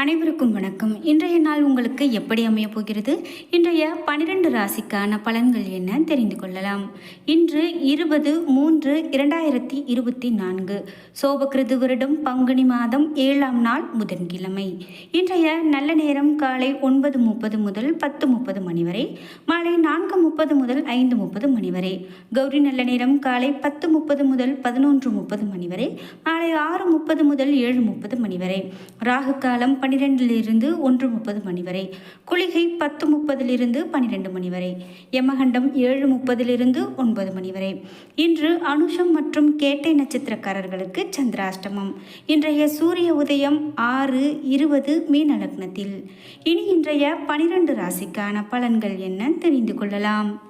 அனைவருக்கும் வணக்கம். இன்றைய நாள் உங்களுக்கு எப்படி அமைய போகிறது? இன்றைய பனிரெண்டு ராசிக்கான பலன்கள் என்ன தெரிந்து கொள்ளலாம். இன்று இருபது மூன்று இரண்டாயிரத்தி இருபத்தி நான்கு. சோபகிருது வருடம் பங்குனி மாதம் ஏழாம் நாள் புதன்கிழமை. இன்றைய நல்ல நேரம் காலை ஒன்பது முப்பது முதல் பத்து முப்பது மணி வரை மாலை நான்கு முப்பது முதல் ஐந்து முப்பது மணி வரை கௌரி நல்ல நேரம் காலை பத்து முப்பது முதல் பதினொன்று முப்பது மணி வரை மாலை ஆறு முப்பது முதல் ஏழு முப்பது மணி வரை. ராகு காலம் பன்னிரெண்டிலிருந்து ஒன்று முப்பது மணி வரை. குளிகை பத்து முப்பதிலிருந்து பன்னிரெண்டு மணி வரை. யமகண்டம் ஏழு முப்பதிலிருந்து ஒன்பது மணி வரை. இன்று அனுஷம் மற்றும் கேட்டை நட்சத்திரக்காரர்களுக்கு சந்திராஷ்டமம். இன்றைய சூரிய உதயம் ஆறு இருபது மீன லக்னத்தில். இனி இன்றைய பனிரெண்டு ராசிக்கான பலன்கள் என்ன தெரிந்து கொள்ளலாம்.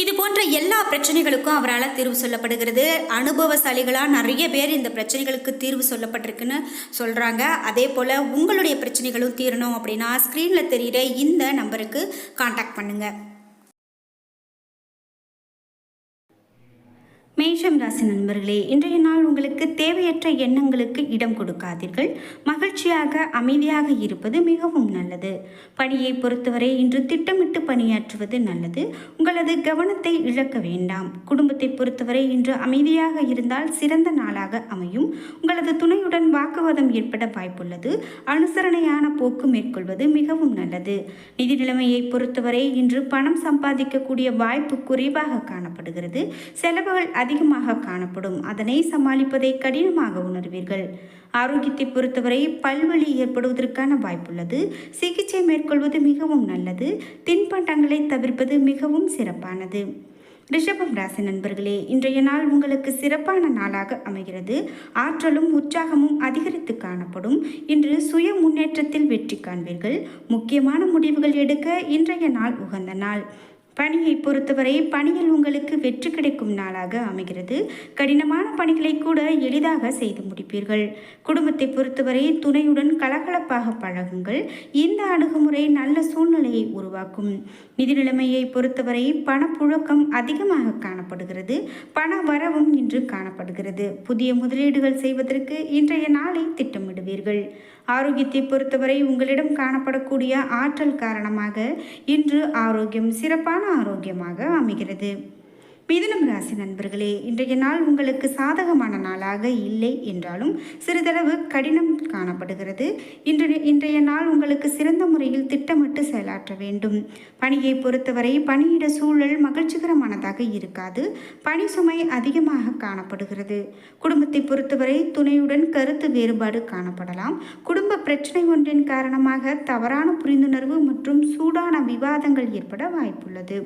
இது போன்ற எல்லா பிரச்சனைகளுக்கும் அவரால் தீர்வு சொல்லப்படுகிறது. அனுபவசாலிகளாக நிறைய பேர் இந்த பிரச்சனைகளுக்கு தீர்வு சொல்லப்பட்டிருக்குன்னு சொல்கிறாங்க அதே போல் உங்களுடைய பிரச்சனைகளும் தீரணும் அப்படின்னா ஸ்க்ரீனில் தெரிகிற இந்த நம்பருக்கு காண்டாக்ட் பண்ணுங்கள் மேஷம் ராசி நண்பர்களே இன்றைய நாள் உங்களுக்கு தேவையற்ற எண்ணங்களுக்கு இடம் கொடுக்காதீர்கள். மகிழ்ச்சியாக அமைதியாக இருப்பது மிகவும் நல்லது. பணியை பொறுத்தவரை இன்று திட்டமிட்டு பணியாற்றுவது நல்லது. உங்களது கவனத்தை இழக்க வேண்டாம். குடும்பத்தை பொறுத்தவரை இன்று அமைதியாக இருந்தால் சிறந்த நாளாக அமையும். உங்களது துணையுடன் வாக்குவாதம் ஏற்பட வாய்ப்புள்ளது. அனுசரணையான போக்கு மேற்கொள்வது மிகவும் நல்லது. நிதி நிலைமையை பொறுத்தவரை இன்று பணம் சம்பாதிக்கக்கூடிய வாய்ப்பு குறைவாக காணப்படுகிறது. செலவுகள் அதிகமாக காணப்படும். அதனை சமாளிப்பதை கடினமாக உணர்வீர்கள். ஆரோக்கியத்தை பொறுத்தவரை பல்வழி ஏற்படுவதற்கான வாய்ப்புள்ளது. சிகிச்சை மேற்கொள்வது மிகவும் நல்லது. தின்பண்டங்களை தவிர்ப்பது மிகவும் சிறப்பானது. ரிஷபம் ராசி நண்பர்களே இன்றைய நாள் உங்களுக்கு சிறப்பான நாளாக அமைகிறது. ஆற்றலும் உற்சாகமும் அதிகரித்து காணப்படும். இன்று சுய முன்னேற்றத்தில் வெற்றி காண்பீர்கள். முக்கியமான முடிவுகள் எடுக்க இன்றைய நாள் உகந்த நாள். பணியை பொறுத்தவரை பணியில் உங்களுக்கு வெற்றி கிடைக்கும் நாளாக அமைகிறது. கடினமான பணிகளை கூட எளிதாக செய்து முடிப்பீர்கள். குடும்பத்தை பொறுத்தவரை துணையுடன் கலகலப்பாக பழகுங்கள். இந்த அணுகுமுறை நல்ல சூழ்நிலையை உருவாக்கும். நிதி நிலைமையை பொறுத்தவரை பணப்புழக்கம் அதிகமாக காணப்படுகிறது. பண வரவும் இன்று காணப்படுகிறது. புதிய முதலீடுகள் செய்வதற்கு இன்றைய நாளை திட்டமிடுவீர்கள். ஆரோக்கியத்தை பொறுத்தவரை உங்களிடம் காணப்படக்கூடிய ஆற்றல் காரணமாக இன்று ஆரோக்கியம் சிறப்பான ஆரோக்கியமாக அமைகிறது. மிதுனம் ராசி நண்பர்களே இன்றைய நாள் உங்களுக்கு சாதகமான நாளாக இல்லை என்றாலும் சிறிதளவு கடினம் காணப்படுகிறது. இன்று இன்றைய நாள் உங்களுக்கு சிறந்த முறையில் திட்டமிட்டு செயலாற்ற வேண்டும். பணியை பொறுத்தவரை பணியிட சூழல் மகிழ்ச்சிகரமானதாக இருக்காது. பணி சுமை அதிகமாக காணப்படுகிறது. குடும்பத்தை பொறுத்தவரை துணையுடன் கருத்து வேறுபாடு காணப்படலாம். குடும்ப பிரச்சனை ஒன்றின் காரணமாக தவறான புரிந்துணர்வு மற்றும் சூடான விவாதங்கள் ஏற்பட வாய்ப்புள்ளது.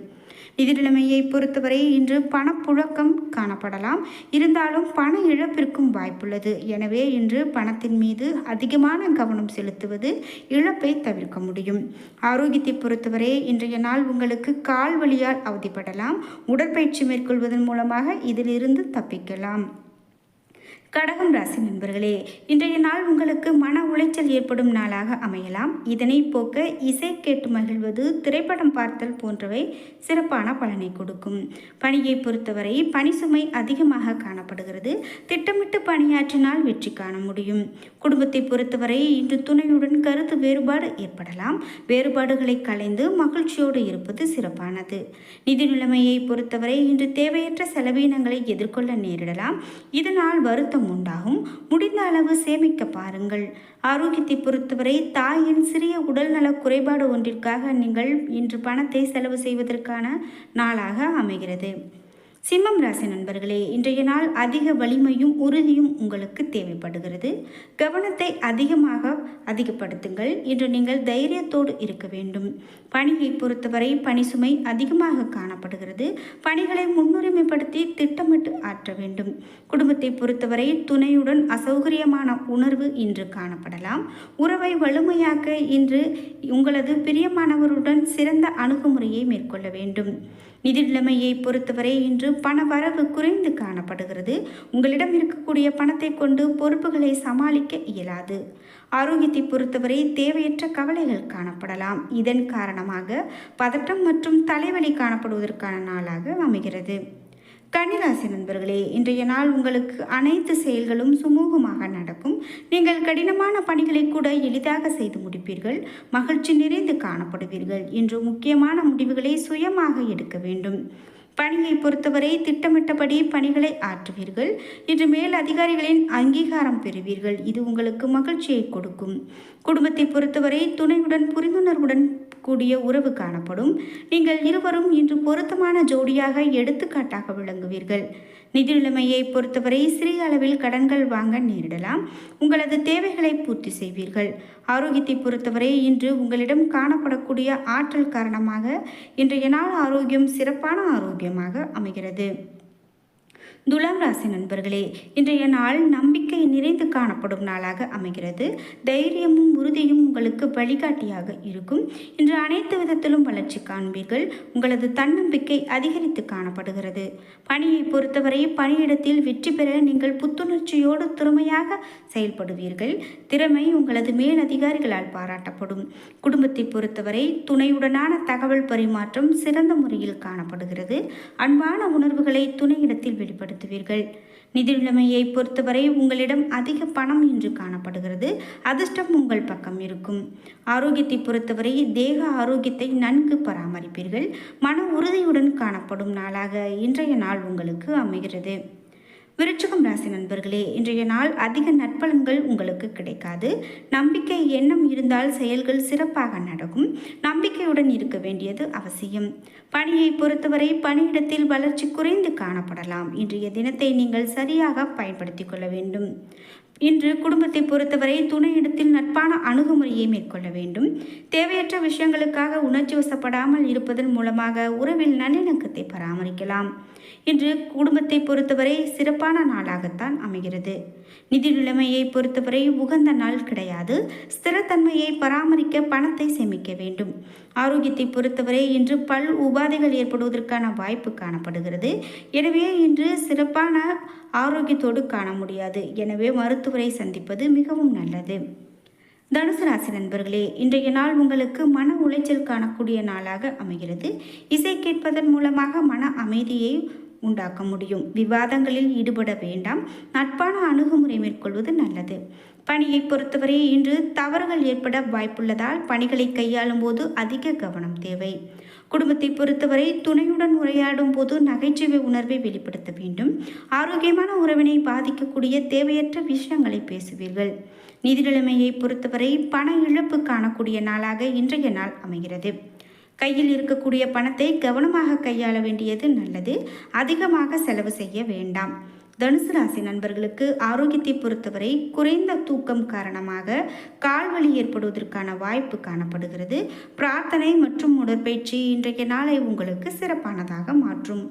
நிதி நிலைமையை பொறுத்தவரை இன்று பணப்புழக்கம் காணப்படலாம். இருந்தாலும் பண இழப்பிற்கும் வாய்ப்புள்ளது. எனவே இன்று பணத்தின் மீது அதிகமான கவனம் செலுத்துவது இழப்பை தவிர்க்க முடியும். ஆரோக்கியத்தை பொறுத்தவரை இன்றைய நாள் உங்களுக்கு கால் வலியால் அவதிப்படலாம். உடற்பயிற்சி மேற்கொள்வதன் மூலமாக இதிலிருந்து தப்பிக்கலாம். கடகம் ராசி நண்பர்களே இன்றைய நாள் உங்களுக்கு மன உளைச்சல் ஏற்படும் நாளாக அமையலாம். இதனை போக்க இசை கேட்டு மகிழ்வது திரைப்படம் பார்த்தல் போன்றவை சிறப்பான பலனை கொடுக்கும். பணியை பொறுத்தவரை பணி சுமை அதிகமாக காணப்படுகிறது. திட்டமிட்டு பணியாற்றினால் வெற்றி காண முடியும். குடும்பத்தை பொறுத்தவரை இன்று துணையுடன் கருத்து வேறுபாடு ஏற்படலாம். வேறுபாடுகளை களைந்து மகிழ்ச்சியோடு இருப்பது சிறப்பானது. நிதி நிலைமையை பொறுத்தவரை இன்று தேவையற்ற செலவீனங்களை எதிர்கொள்ள நேரிடலாம். இதனால் வருத்தம் உண்டாகும். முடிந்த அளவு சேமிக்க பாருங்கள். ஆரோக்கியத்தை பொறுத்தவரை தாயின் சிறிய உடல்நல குறைபாடு ஒன்றிற்காக நீங்கள் இன்று பணத்தை செலவு செய்வதற்கான நாளாக அமைகிறது. சிம்மம் ராசி நண்பர்களே இன்றைய நாள் அதிக வலிமையும் உறுதியும் உங்களுக்கு தேவைப்படுகிறது. கவனத்தை அதிகமாக அதிகப்படுத்துங்கள். இன்று நீங்கள் தைரியத்தோடு இருக்க வேண்டும். பணியை பொறுத்தவரை பணி சுமை அதிகமாக காணப்படுகிறது. பணிகளை முன்னுரிமைப்படுத்தி திட்டமிட்டு ஆற்ற வேண்டும். குடும்பத்தை பொறுத்தவரை துணையுடன் அசௌகரியமான உணர்வு இன்று காணப்படலாம். உறவை வலிமையாக்க இன்று உங்களது பிரியமானவருடன் சிறந்த அணுகுமுறையை மேற்கொள்ள வேண்டும். நிதி நிலைமையை பொறுத்தவரை இன்று பண வரவு குறைந்து காணப்படுகிறது. உங்களிடம் இருக்கக்கூடிய பணத்தை கொண்டு பொறுப்புகளை சமாளிக்க இயலாது. ஆரோக்கியத்தை பொறுத்தவரை தேவையற்ற கவலைகள் காணப்படலாம். இதன் காரணமாக பதட்டம் மற்றும் தலைவலி காணப்படுவதற்கான நாளாக அமைகிறது. கன்னிராசி நண்பர்களே இன்றைய நாள் உங்களுக்கு அனைத்து செயல்களும் சுமூகமாக நடக்கும். நீங்கள் கடினமான பணிகளை கூட எளிதாக செய்து முடிப்பீர்கள். மகிழ்ச்சி நிறைந்து காணப்படுவீர்கள். இன்று முக்கியமான முடிவுகளை சுயமாக எடுக்க வேண்டும். பணியை பொறுத்தவரை திட்டமிட்டபடி பணிகளை ஆற்றுவீர்கள். இன்று மேல் அதிகாரிகளின் அங்கீகாரம் பெறுவீர்கள். இது உங்களுக்கு மகிழ்ச்சியை கொடுக்கும். குடும்பத்தை பொறுத்தவரை துணையுடன் புரிந்துணர்வுடன் கூடிய உறவு காணப்படும். நீங்கள் இருவரும் இன்று பொருத்தமான ஜோடியாக எடுத்துக்காட்டாக விளங்குவீர்கள். நிதி நிலைமையை பொறுத்தவரை சிறிய அளவில் கடன்கள் வாங்க நேரிடலாம். உங்களது தேவைகளை பூர்த்தி செய்வீர்கள். ஆரோக்கியத்தை பொறுத்தவரை இன்று உங்களிடம் காணப்படக்கூடிய ஆற்றல் காரணமாக இன்றைய நாள் ஆரோக்கியம் சிறப்பான ஆரோக்கியமாக அமைகிறது. துலாம் ராசி நண்பர்களே இன்றைய நாள் நம்பிக்கை நிறைந்து காணப்படும் நாளாக அமைகிறது. தைரியமும் உறுதியும் உங்களுக்கு வழிகாட்டியாக இருக்கும். இன்று அனைத்து விதத்திலும் வளர்ச்சி காண்பீர்கள். உங்களது தன்னம்பிக்கை அதிகரித்து காணப்படுகிறது. பணியை பொறுத்தவரை பணியிடத்தில் வெற்றி பெற நீங்கள் புத்துணர்ச்சியோடு திறமையாக செயல்படுவீர்கள். திறமை உங்களது மேலதிகாரிகளால் பாராட்டப்படும். குடும்பத்தை பொறுத்தவரை துணையுடனான தகவல் பரிமாற்றம் சிறந்த முறையில் காணப்படுகிறது. அன்பான உணர்வுகளை துணையிடத்தில் வெளிப்படுத்த பயன்படுத்துவீர்கள். நிதிநிலைமையை பொறுத்தவரை உங்களிடம் அதிக பணம் இன்று காணப்படுகிறது. அதிர்ஷ்டம் உங்கள் பக்கம் இருக்கும். ஆரோக்கியத்தை பொறுத்தவரை தேக ஆரோக்கியத்தை நன்கு பராமரிப்பீர்கள். மன உறுதியுடன் காணப்படும் நாளாக இன்றைய நாள் உங்களுக்கு அமைகிறது. விருச்சகம் ராசி நண்பர்களே இன்றைய நாள் அதிக நற்பலன்கள் உங்களுக்கு கிடைக்காது. நம்பிக்கை எண்ணம் இருந்தால் செயல்கள் சிறப்பாக நடக்கும். நம்பிக்கையுடன் இருக்க வேண்டியது அவசியம். பணியை பொறுத்தவரை பணியிடத்தில் வளர்ச்சி குறைந்து காணப்படலாம். இன்றைய தினத்தை நீங்கள் சரியாக பயன்படுத்திக் கொள்ள வேண்டும். இன்று குடும்பத்தை பொறுத்தவரை துணையிடத்தில் நட்பான அணுகுமுறையை மேற்கொள்ள வேண்டும். தேவையற்ற விஷயங்களுக்காக உணர்ச்சி வசப்படாமல் இருப்பதன் மூலமாக உறவில் நல்லிணக்கத்தை பராமரிக்கலாம். இன்று குடும்பத்தை பொறுத்தவரை சிறப்பான நாளாகத்தான் அமைகிறது. நிதி நிலைமையை பொறுத்தவரை உகந்த நாள் கிடையாது. ஸ்திரத்தன்மையை பராமரிக்க பணத்தை சேமிக்க வேண்டும். ஆரோக்கியத்தை பொறுத்தவரை இன்று பல் உபாதைகள் ஏற்படுவதற்கான வாய்ப்பு காணப்படுகிறது. எனவே இன்று சிறப்பான ஆரோக்கியத்தோடு காண முடியாது. எனவே மருத்துவரை சந்திப்பது மிகவும் நல்லது. தனுசு ராசி நண்பர்களே இன்றைய நாள் உங்களுக்கு மன உளைச்சல் காணக்கூடிய நாளாக அமைகிறது. இசை கேட்பதன் மூலமாக மன அமைதியை உண்டாக்க முடியும். விவாதங்களில் ஈடுபட வேண்டாம். நட்பான அணுகுமுறை மேற்கொள்வது நல்லது. பணியை பொறுத்தவரை இன்று தவறுகள் ஏற்பட வாய்ப்புள்ளதால் பணிகளை கையாளும் போது அதிக கவனம் தேவை. குடும்பத்தை பொறுத்தவரை துணையுடன் உரையாடும் போது நகைச்சுவை உணர்வை வெளிப்படுத்த வேண்டும். ஆரோக்கியமான உறவினை பாதிக்கக்கூடிய தேவையற்ற விஷயங்களை பேசுவீர்கள். நிதிநிலைமையை பொறுத்தவரை பண இழப்பு காணக்கூடிய நாளாக இன்றைய நாள் அமைகிறது. கையில் இருக்கக்கூடிய பணத்தை கவனமாக கையாள வேண்டியது நல்லது. அதிகமாக செலவு செய்ய வேண்டாம். தனுசு ராசி நண்பர்களுக்கு ஆரோக்கியத்தை பொறுத்தவரை குறைந்த தூக்கம் காரணமாக கால்வழி ஏற்படுவதற்கான வாய்ப்பு காணப்படுகிறது. பிரார்த்தனை மற்றும் உடற்பயிற்சி இன்றைய நாளை உங்களுக்கு சிறப்பானதாக மாற்றும்.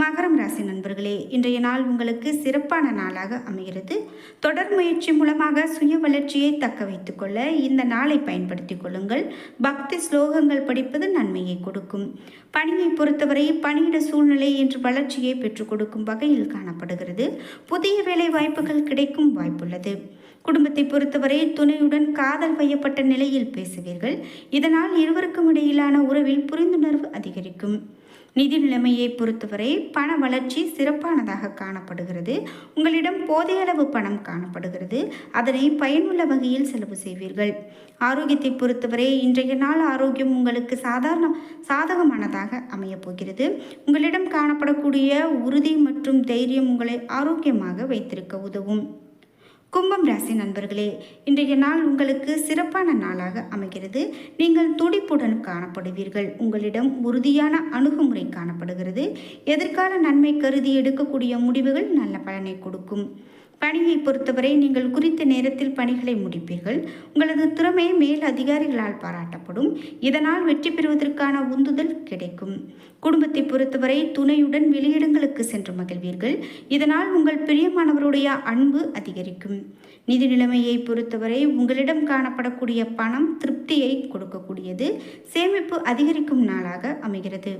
மகரம் ராசி நண்பர்களே இன்றைய நாள் உங்களுக்கு சிறப்பான நாளாக அமைகிறது. தொடர் முயற்சி மூலமாக சுய வளர்ச்சியை தக்க வைத்துக் கொள்ள இந்த நாளை பயன்படுத்திக் கொள்ளுங்கள். பக்தி ஸ்லோகங்கள் படிப்பது நன்மையை கொடுக்கும். பணியை பொறுத்தவரை பணியிட சூழ்நிலை என்று வளர்ச்சியை பெற்றுக் கொடுக்கும் வகையில் காணப்படுகிறது. புதிய வேலை வாய்ப்புகள் கிடைக்கும் வாய்ப்புள்ளது. குடும்பத்தை பொறுத்தவரை துணையுடன் காதல் வையப்பட்ட நிலையில் பேசுவீர்கள். இதனால் இருவருக்கும் இடையிலான உறவில் புரிந்துணர்வு அதிகரிக்கும். நிதி நிலைமையை பொறுத்தவரை பண வளர்ச்சி சிறப்பானதாக காணப்படுகிறது. உங்களிடம் போதிய அளவு பணம் காணப்படுகிறது. அதனை பயனுள்ள வகையில் செலவு செய்வீர்கள். ஆரோக்கியத்தை பொறுத்தவரை இன்றைய நாள் ஆரோக்கியம் உங்களுக்கு சாதாரண சாதகமானதாக அமையப் போகிறது. உங்களிடம் காணப்படக்கூடிய உறுதி மற்றும் தைரியம் உங்களை ஆரோக்கியமாக வைத்திருக்க உதவும். கும்பம் ராசி நண்பர்களே இன்றைய நாள் உங்களுக்கு சிறப்பான நாளாக அமைகிறது. நீங்கள் துடிப்புடன் காணப்படுவீர்கள். உங்களிடம் உறுதியான அணுகுமுறை காணப்படுகிறது. எதிர்கால நன்மை கருதி எடுக்கக்கூடிய முடிவுகள் நல்ல பலனை கொடுக்கும். பணியை பொறுத்தவரை நீங்கள் குறித்த நேரத்தில் பணிகளை முடிப்பீர்கள். உங்களது திறமை மேல் அதிகாரிகளால் பாராட்டப்படும். இதனால் வெற்றி பெறுவதற்கான உந்துதல் கிடைக்கும். குடும்பத்தை பொறுத்தவரை துணையுடன் வெளியிடங்களுக்கு சென்று மகிழ்வீர்கள். இதனால் உங்கள் பிரியமானவருடைய அன்பு அதிகரிக்கும். நிதி நிலைமையை பொறுத்தவரை உங்களிடம் காணப்படக்கூடிய பணம் திருப்தியை கொடுக்கக்கூடியது. சேமிப்பு அதிகரிக்கும் நாளாக அமைகிறது.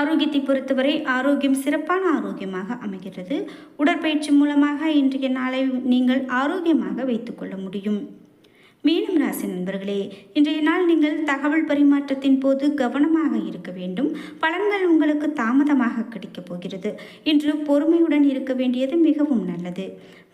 ஆரோக்கியத்தை பொறுத்தவரை ஆரோக்கியம் சிறப்பான ஆரோக்கியமாக அமைகிறது. உடற்பயிற்சி மூலமாக இன்றைய நாளை நீங்கள் ஆரோக்கியமாக வைத்துக்கொள்ள முடியும். மீனம் ராசி நண்பர்களே இன்றைய நாள் நீங்கள் தகவல் பரிமாற்றத்தின் போது கவனமாக இருக்க வேண்டும். பலன்கள் உங்களுக்கு தாமதமாக கிடைக்கப் போகிறது. இன்று பொறுமையுடன் இருக்க வேண்டியது மிகவும் நல்லது.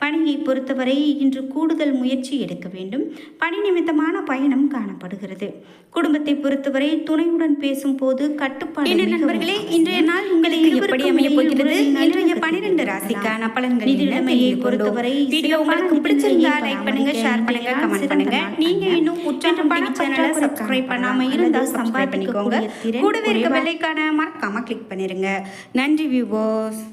பணியை பொறுத்தவரை இன்று கூடுதல் முயற்சி எடுக்க வேண்டும் பணி நிமித்தமான பயணம் காணப்படுகிறது குடும்பத்தை பொறுத்தவரை துணையுடன் பேசும்போது கட்டுப்பாடு என்ன மிகவும் நண்பர்களே. இன்றைய நாள் உங்களுக்கு இருவருக்கும் எப்படி இடையில் போகிறது? இன்றைய நல்லிணக்கத்தை 12 தெரிவிக்கலாம். ராசிக்கான பலன்கள் பொறுத்தவரை. வீடியோ உங்களுக்கு நிதி பிடிச்சிருந்தா லைக் பண்ணுங்க, ஷேர் பண்ணுங்க, கமெண்ட் பண்ணுங்க. நீங்க. இன்னும் உற்சாகம் சேனலை சப்ஸ்கிரைப் பண்ணாம. இருந்தா சப்ஸ்கிரைப் பண்ணிக்கோங்க கூடவே இருக்க பெல்லைக்கான மறக்காம கிளிக் பண்ணிருங்க நன்றி வியூவர்ஸ்